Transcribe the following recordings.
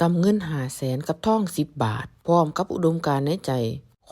กำเงินหาแสนกับท่องสิบบาท พร้อมกับอุดมการณ์ในใจ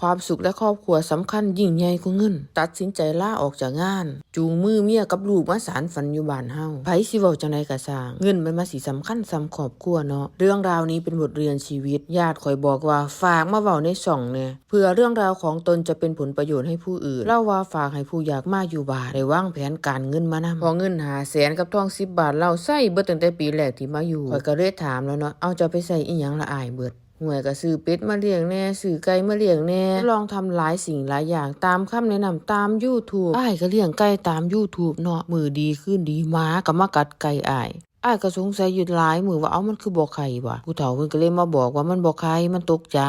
ความสุขและครอบครัวสำคัญยิ่งใหญ่กว่าเงิน ตัดสินใจลาออกจากงาน จูงมือเมียกับลูกมาสารฝันอยู่บ้านเฮาไผสิเว้าจังไดก็สร้าง เงินมันมาสิสำคัญสำครอบครัวเนาะเรื่องราวนี้เป็นบทเรียนชีวิต ญาติคอยบอกว่าฝากมาเว้าในช่องเนี่ยเพื่อเรื่องราวของตนจะเป็นผลประโยชน์ให้ผู้อื่นเล่าว่าฝากให้ผู้อยากมาอยู่บ้านได้วางแผนการเงินมานำพอเงินหาแสนกับทอง10บาทเราใช้เบิดตั้งแต่ปีแรกที่มาอยู่ข้อยก็เลยถามแล้วเนาะเอาจะไปใส่อีหยังละอายเบิด หวยก็ซื้อเป็ดมาเลี้ยงแน่ซื้อไก่มาเลี้ยงแน่ลองทำหลายสิ่งหลายอย่างตามคำแนะนำตาม YouTube อ้ายก็เลี้ยงไก่ตาม YouTube เนาะมือดีขึ้นดีหมาก็มากัดไก่อ้ายอ้ายก็สงสัยอยู่หลายมือว่าเอ้ามันคือบอกไข่วะผู้เฒ่าเพิ่นก็เลยมาบอกว่ามันบอกไข่มันตกใจ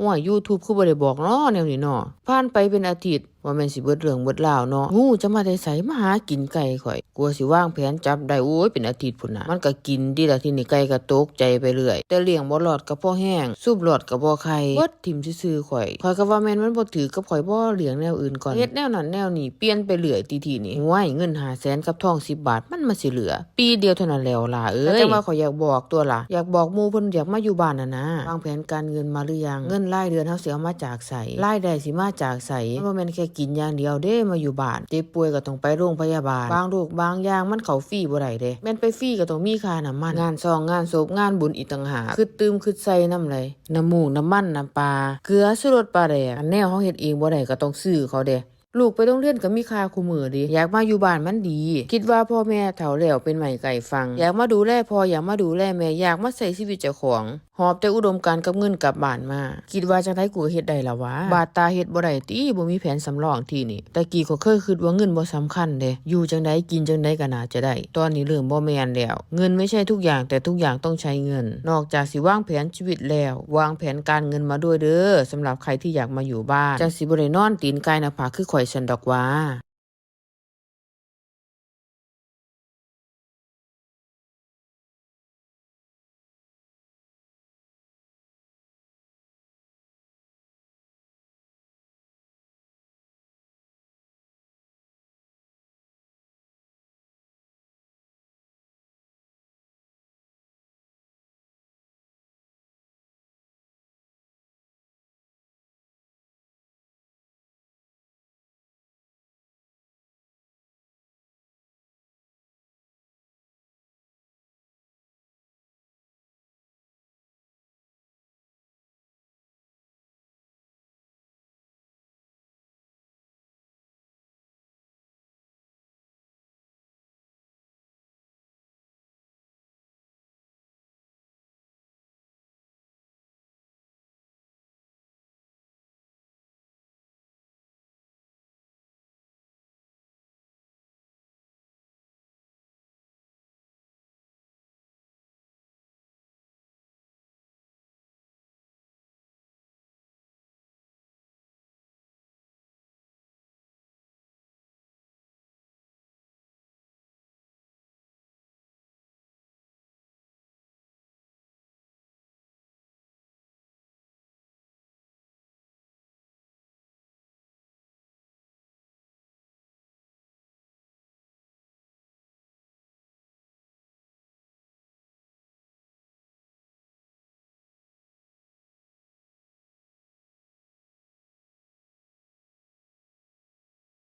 ห่วย YouTube คือบ่ได้บอกเนาะแนวนี้เนาะผ่านไปเป็นอาทิตย์ ว่าแม่นสิเบิดเรื่องเบิดราวเนาะงูจะมาได้ไสมาหากินไก่ข่อยกลัวสิว่างแผนจับได้โอ้ยเป็นอาทิตย์พุ่นน่ะมันก็กินดีละทีนี้ไก่ก็ตกใจไปเรื่อยแต่เลี้ยงบ่รอดก็พอแห้งสูบรอดก็บ่ไข่เบิดทิ่มซื่อๆข่อยข่อยก็ว่าแม่นมันบ่ถือกับข่อยบ่เลี้ยงแนวอื่นก่อนเฮ็ดแนวนั้นแนวนี้เปลี่ยนไปเรื่อยทีนี่ห่วยเงิน5แสนกับทอง10บบาทมันมาสิเหลือ ปีเดียวเท่านั้นแล้วล่ะเอ้ยแต่ว่าข่อยอยากบอกตัวล่ะอยากบอกหมู่เพิ่นอยากมาอยู่บ้านน่ะนะวางแผนการเงินมาหรือยังเงินรายเดือนเฮาสิเอามาจากไสรายได้สิมาจากไสบ่แม่นแค่กินอย่างเดียวเด้มาอยู่บ้านเจ็บป่วยก็ต้องไปโรงพยาบาล บางโรคบางอย่างมันเขาฟรีบ่ได้เด้แม่นไปฟรีก็ต้องมีค่าน้ำมัน งานซองงานศพงานบุญอีกต่างหากคือตืมคือใส่น้ำเลน้ำมูกน้ำมันน้ำปลาเกลือสุรสปลาแดกอันแนวเฮาเฮ็ดเองบ่ได้ก็ต้องซื้อเขาเด้ลูกไปโรงเรียนก็มีค่าคู่มือดิอยากมาอยู่บ้านมันดี คิดว่าพ่อแม่เฒ่าแล้วเป็นใหม่ไก่ฟัง อยากมาดูแลพ่ออยากมาดูแลแม่อยากมาใส่ชีวิตเจ้าของ หอบแต่อุดมการกับเงินกลับบ้านมา คิดว่าจังไดกูเฮ็ดได้ละวะ บาดตาเฮ็ดบ่ได้ติบ่มีแผนสำรองที่นี่ แต่กี้ก็เคยคิดว่าเงินบ่สำคัญเด้อยู่จังไดกินจังไดก็น่าจะได้ ตอนนี้เริ่มบ่แม่นแล้ว เงินไม่ใช่ทุกอย่างแต่ทุกอย่างต้องใช้เงิน นอกจากสิวางแผนชีวิตแล้ว วางแผนการเงินมาด้วยเด้อสำหรับใครที่อยากมาอยู่บ้านจังสิบ่ได้นอนตีนกายหน้าผากคือข่อยฉันดอกว่า